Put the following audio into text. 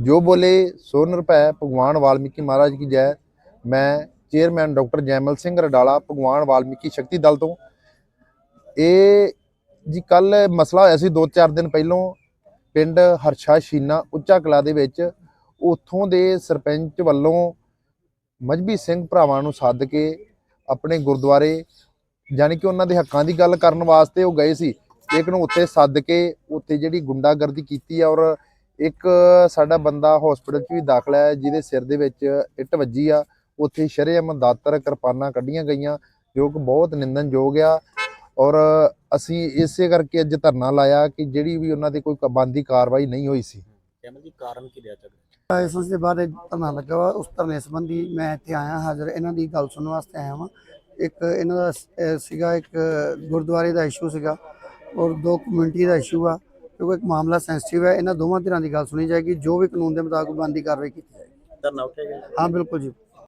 ਜੋ ਬੋਲੇ ਸੋ ਨਿਰਭੈ, ਭਗਵਾਨ ਵਾਲਮੀਕੀ ਮਹਾਰਾਜ ਕੀ ਜੈ। ਮੈਂ ਚੇਅਰਮੈਨ ਡਾਕਟਰ ਜੈਮਲ ਸਿੰਘ ਰਡਾਲਾ, ਭਗਵਾਨ ਵਾਲਮੀਕੀ ਸ਼ਕਤੀ ਦਲ ਤੋਂ। ਇਹ ਜੀ ਕੱਲ ਮਸਲਾ ਹੋਇਆ ਸੀ 2-4 ਦਿਨ ਪਹਿਲੋਂ, ਪਿੰਡ ਹਰਸ਼ਾ ਸ਼ੀਨਾ ਉੱਚਾ ਕਲਾ ਦੇ ਵਿੱਚ। ਉੱਥੋਂ ਦੇ ਸਰਪੰਚ ਵੱਲੋਂ ਮਜਬੀ ਸਿੰਘ ਭਰਾਵਾਂ ਨੂੰ ਸੱਦ ਕੇ ਆਪਣੇ ਗੁਰਦੁਆਰੇ, ਯਾਨੀ ਕਿ ਉਹਨਾਂ ਦੇ ਹੱਕਾਂ ਦੀ ਗੱਲ ਕਰਨ ਵਾਸਤੇ ਉਹ ਗਏ ਸੀ। ਇੱਕ ਨੂੰ ਉੱਥੇ ਸੱਦ ਕੇ ਉੱਥੇ ਜਿਹੜੀ ਗੁੰਡਾਗਰਦੀ ਕੀਤੀ ਔਰ ਇੱਕ ਸਾਡਾ ਬੰਦਾ ਹਸਪੀਟਲ 'ਚ ਵੀ ਦਾਖਲ ਹੈ ਜਿਹਦੇ ਸਿਰ ਦੇ ਵਿੱਚ ਇੱਟ ਵੱਜੀ ਆ ਉੱਥੇ ਸ਼ਰੇਆਮ ਦਾਤਰ ਕਿਰਪਾਨਾਂ ਕੱਢੀਆਂ ਗਈਆਂ ਜੋ ਕਿ ਬਹੁਤ ਨਿੰਦਨਯੋਗ ਆ। ਔਰ ਅਸੀਂ ਇਸੇ ਕਰਕੇ ਅੱਜ ਧਰਨਾ ਲਾਇਆ ਕਿ ਜਿਹੜੀ ਵੀ ਉਹਨਾਂ ਤੇ ਕੋਈ ਬੰਦੀ ਕਾਰਵਾਈ ਨਹੀਂ ਹੋਈ ਸੀ। ਕੈਮਲ ਜੀ ਕਾਰਨ ਕੀ ਰਿਹਾ ਇਸ ਦੇ ਬਾਰੇ ਧਰਨਾ ਲੱਗਾ ਵਾ। ਉਸ ਧਰਨੇ ਸੰਬੰਧੀ ਮੈਂ ਇੱਥੇ ਆਇਆ ਹਾਜ਼ਰ ਇਹਨਾਂ ਦੀ ਗੱਲ ਸੁਣਨ ਵਾਸਤੇ ਆਇਆ ਵਾਂ। ਇੱਕ ਇਹਨਾਂ ਦਾ ਸੀਗਾ ਇੱਕ ਗੁਰਦੁਆਰੇ ਦਾ ਇਸ਼ੂ ਸੀਗਾ ਔਰ ਦੋ ਕਮਿਊਨਿਟੀ ਦਾ ਇਸ਼ੂ ਆ। ਕਿਉਂਕਿ ਇੱਕ ਮਾਮਲਾ ਸੈਂਸਿਟਿਵ ਹੈ ਇਹਨਾਂ ਦੋਵਾਂ ਧਿਰਾਂ ਦੀ ਗੱਲ ਸੁਣੀ ਜਾਏਗੀ ਜੋ ਵੀ ਕਾਨੂੰਨ ਦੇ ਮੁਤਾਬਕ ਬੰਦੀ ਕਾਰਵਾਈ ਕੀਤੀ ਜਾਏਗੀ। ਧਰਨਾ ਹਾਂ ਬਿਲਕੁਲ ਜੀ।